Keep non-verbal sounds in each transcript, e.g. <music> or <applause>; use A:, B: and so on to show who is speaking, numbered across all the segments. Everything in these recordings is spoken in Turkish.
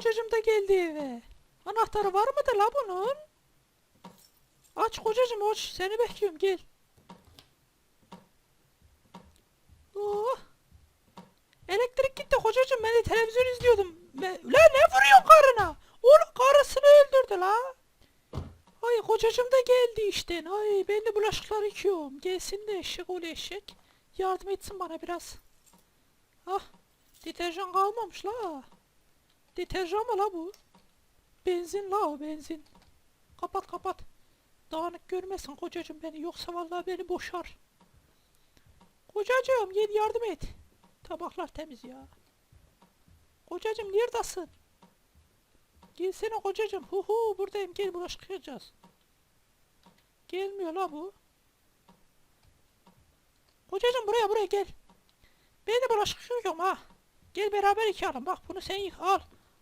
A: kocacığım da geldi eve. Anahtarı var mıdır la bunun? Aç kocacığım aç. Seni bekliyorum gel. Oh. Elektrik gitti kocacığım ben de televizyon izliyordum. Ben... La ne vuruyorsun karına? Oğlum karısını öldürdü la. Ay kocacığım da geldi işte. Ay ben de bulaşıkları yıkıyorum. Gelsin de eşek ol eşek. Yardım etsin bana biraz. Ah deterjan kalmamış la. Deterjan mı la bu? Benzin la o benzin. Kapat kapat. Dağınık görmesin kocacığım beni yoksa vallahi beni boşar. Kocacığım gel yardım et. Tabaklar temiz ya. Kocacığım neredesin? Gelsene kocacığım. Hu hu buradayım gel bulaşık yıkayacağız. Gelmiyor la bu. Kocacığım buraya buraya gel. Ben de bulaşık ha. Gel beraber yıkayalım. Bak bunu sen yıka al.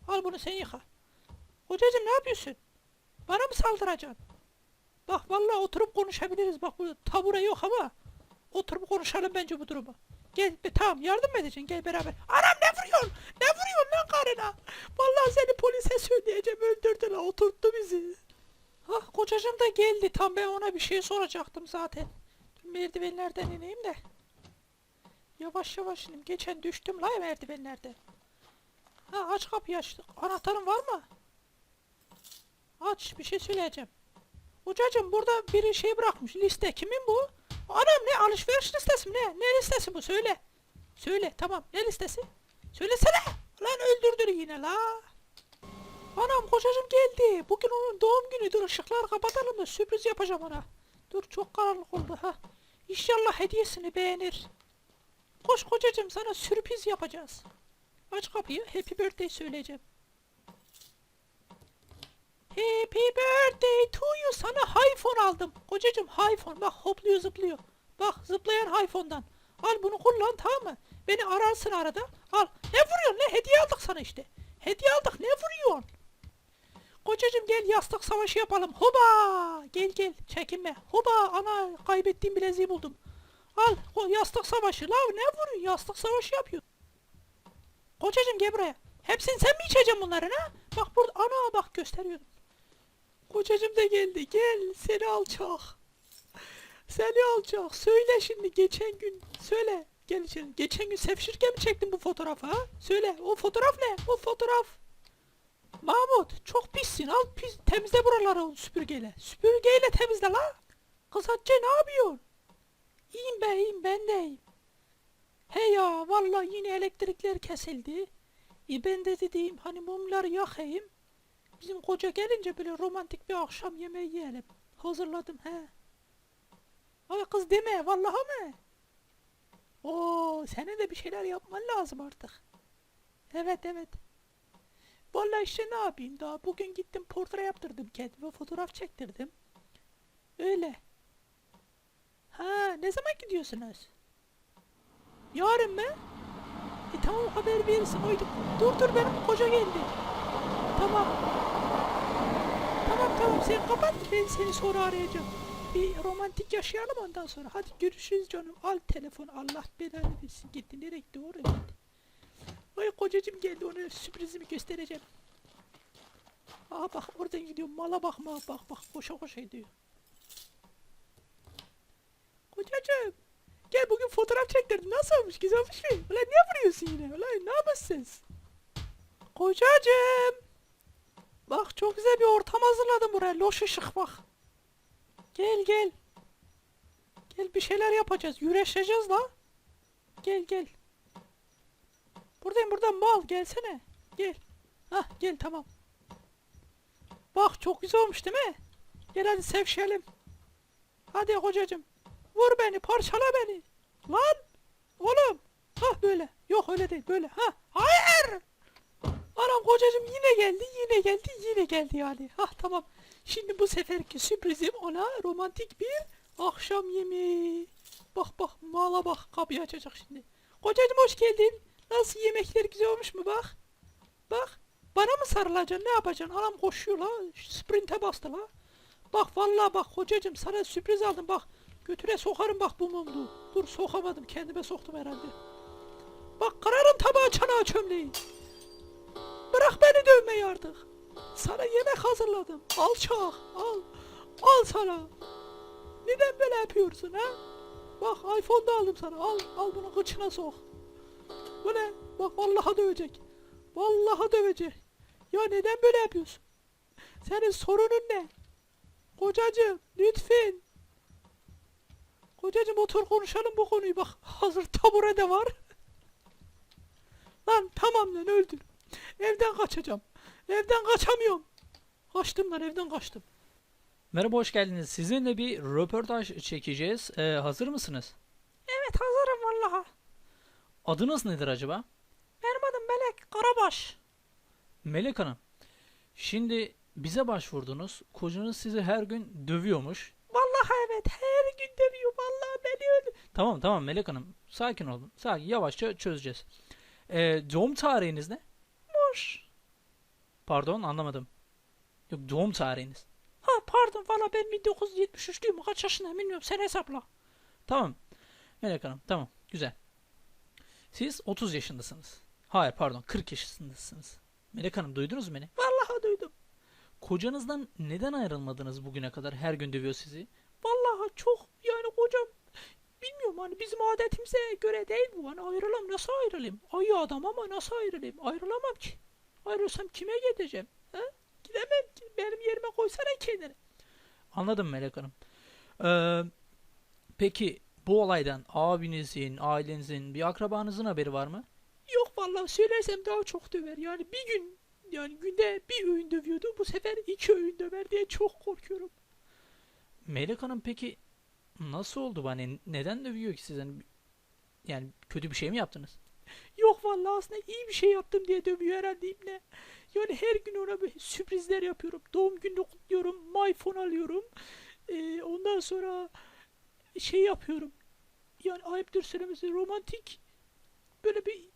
A: Al bunu sen yıka. Kocacığım ne yapıyorsun? Bana mı saldıracaksın? Bak vallahi oturup konuşabiliriz. Bak burada tabure yok ama oturup konuşalım bence bu durumu. Gel be, tamam yardım mı edeceksin? Gel beraber. Anam ne vuruyorsun? Ne vuruyorsun lan karına? Vallahi seni polise söyleyeceğim. Öldürdü lan. Oturttu bizi. Ah kocacığım da geldi. Tam ben ona bir şey soracaktım zaten. Merdivenlerden ineyim de. Yavaş yavaş ineyim. Geçen düştüm la merdivenlerden. Ha aç kapıyı aç. Anahtarın var mı? Aç bir şey söyleyeceğim. Hocacığım burada biri şey bırakmış liste. Kimin bu? Anam ne alışveriş listesi mi ne? Ne listesi bu söyle. Söyle tamam ne listesi? Söylesene. Lan öldürdün yine la. Anam kocacığım geldi. Bugün onun doğum günüdür. Işıkları kapatalım da sürpriz yapacağım ona. Dur çok karanlık oldu ha. İnşallah hediyesini beğenir. Koş kocacığım sana sürpriz yapacağız. Aç kapıyı. Happy birthday söyleyeceğim. Happy birthday to you. Sana iPhone aldım. Kocacığım iPhone. Bak hopluyor zıplıyor. Bak zıplayan iPhone'dan. Al bunu kullan tamam mı? Beni ararsın arada. Al. Ne vuruyorsun ne? Hediye aldık sana işte. Hediye aldık. Ne vuruyorsun? Kocacığım gel yastık savaşı yapalım. Hoba! Gel gel çekinme. Hoba ana kaybettiğim bileziği buldum. Al o yastık savaşı. La ne vuruyor? Yastık savaşı yapıyor. Kocacığım gel buraya. Hepsini sen mi içeceksin bunların ha? Bak burada ana bak gösteriyordum. Kocacığım da geldi. Gel seni alçak. Seni alçak. Söyle şimdi geçen gün. Söyle. Gel içeri. Geçen gün sevişirken mi çektin bu fotoğrafı ha? Söyle. O fotoğraf ne? O fotoğraf. Mahmut çok pissin. Al pis. Temizle buraları o süpürgeyle. Süpürgeyle temizle la. Kız ne yapıyorsun? İyiyim be iyiyim ben de iyiyim. He ya vallahi yine elektrikler kesildi. E ben de dediğim hani mumları yakayım. Bizim koca gelince böyle romantik bir akşam yemeği yiyelim. Hazırladım he. Ay kız deme vallahi mı? Oo senin de bir şeyler yapman lazım artık. Evet evet. Vallahi işte ne yapayım daha bugün gittim portre yaptırdım kendime fotoğraf çektirdim. Öyle. Ha ne zaman gidiyorsunuz? Yarın mı? E tamam haber verirsin. Oy, dur dur benim koca geldi. Tamam. Tamam tamam sen kapat ben seni sonra arayacağım. Bir romantik yaşayalım ondan sonra. Hadi görüşürüz canım. Al telefonu Allah belanı versin. Gitti nereye gitti oraya gitti. Ay kocacım geldi ona sürprizimi göstereceğim. Aa bak oradan gidiyor mala bakma bak bak koşa koşa gidiyor. Bugün fotoğraf çektirdim nasıl olmuş güzel olmuş mu? Ulan niye vuruyorsun yine ulan ne yapıyorsunuz? Kocacığım. Bak çok güzel bir ortam hazırladım buraya loş ışık bak. Gel gel. Gel bir şeyler yapacağız yüreşeceğiz la. Gel gel. Buradayım buradan mal gelsene. Gel. Hah gel tamam. Bak çok güzel olmuş değil mi? Gel hadi sevişelim. Hadi kocacığım. Vur beni parçala beni. Lan. Oğlum. Hah böyle. Yok öyle değil böyle. Ha. Hayır. Anam kocacığım yine geldi yine geldi yine geldi yani. Hah tamam. Şimdi bu seferki sürprizim ona romantik bir akşam yemeği. Bak bak mala bak kapıyı açacak şimdi. Kocacığım hoş geldin. Nasıl yemekler güzel olmuş mu bak. Bak. Bana mı sarılacaksın ne yapacaksın? Anam koşuyor la. Sprinte bastı la. Bak vallahi bak kocacığım sana sürpriz aldım bak. Götüre sokarım bak bu mumlu. Dur sokamadım kendime soktum herhalde. Bak kırarım tabağı çanağı çömleği. Bırak beni dövmeyi artık. Sana yemek hazırladım. Alçak al. Al sana. Neden böyle yapıyorsun ha? Bak iPhone da aldım sana. Al al bunu kıçına sok. Bu ne? Bak vallahi dövecek. Vallahi dövecek. Ya neden böyle yapıyorsun? Senin sorunun ne? Kocacığım lütfen. Kocacığım otur konuşalım bu konuyu bak. Hazır tabure de var. Lan tamam lan öldür. Evden kaçacağım. Evden kaçamıyorum. Kaçtım lan evden kaçtım.
B: Merhaba hoş geldiniz. Sizinle bir röportaj çekeceğiz. Ee, hazır mısınız?
A: Evet hazırım vallahi.
B: Adınız nedir acaba?
A: Benim adım Melek Karabaş.
B: Melek Hanım. Şimdi bize başvurdunuz. Kocanız sizi her gün dövüyormuş.
A: Vallahi evet her gün dövüyor. Vallahi beni öldü.
B: Tamam tamam Melek Hanım. Sakin olun. Sakin yavaşça çözeceğiz. Ee, doğum tarihiniz ne?
A: Boş.
B: Pardon anlamadım. Yok doğum tarihiniz.
A: Ha pardon valla ben 1973'lüyüm. Kaç yaşındayım bilmiyorum. Sen hesapla.
B: Tamam. Melek Hanım tamam güzel. Siz 30 yaşındasınız. Hayır pardon 40 yaşındasınız. Melek Hanım duydunuz mu beni?
A: Vallahi duydum.
B: Kocanızdan neden ayrılmadınız bugüne kadar? Her gün dövüyor sizi.
A: Vallahi çok yani kocam bilmiyorum hani bizim adetimize göre değil bu. Hani ayrılam nasıl ayrılayım? Ayı adam ama nasıl ayrılayım? Ayrılamam ki. Ayrılsam kime gideceğim? He? Gidemem ki. Benim yerime koysana kendini.
B: Anladım Melek Hanım. Ee, peki bu olaydan abinizin, ailenizin, bir akrabanızın haberi var mı?
A: Yok vallahi söylersem daha çok döver. Yani bir gün yani günde bir öğün dövüyordu. Bu sefer iki öğün döver diye çok korkuyorum.
B: Melek Hanım peki nasıl oldu bu? Hani neden dövüyor ki siz? Hani yani kötü bir şey mi yaptınız? <laughs>
A: Yok vallahi aslında iyi bir şey yaptım diye dövüyor herhalde İbne. Yani her gün ona böyle sürprizler yapıyorum. Doğum gününü kutluyorum. My phone alıyorum. Ee, ondan sonra şey yapıyorum. Yani ayıptır söylemesi romantik böyle bir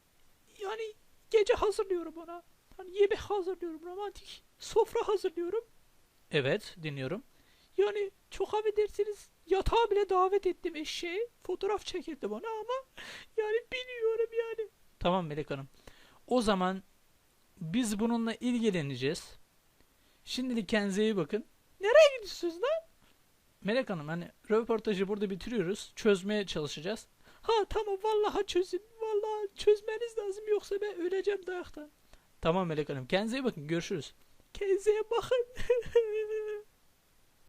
A: yani gece hazırlıyorum ona. Hani yemek hazırlıyorum romantik. Sofra hazırlıyorum.
B: Evet dinliyorum.
A: Yani çok affedersiniz bile davet ettim eşeği. Fotoğraf çekildim ona ama yani biliyorum yani.
B: Tamam Melek Hanım. O zaman biz bununla ilgileneceğiz. Şimdilik kendinize iyi bakın.
A: Nereye gidiyorsunuz lan?
B: Melek Hanım hani röportajı burada bitiriyoruz. Çözmeye çalışacağız.
A: Ha tamam vallahi çözün. Vallahi çözmeniz lazım yoksa ben öleceğim dayaktan.
B: Tamam Melek Hanım. Kendinize iyi bakın. Görüşürüz.
A: Kendinize bakın. <laughs>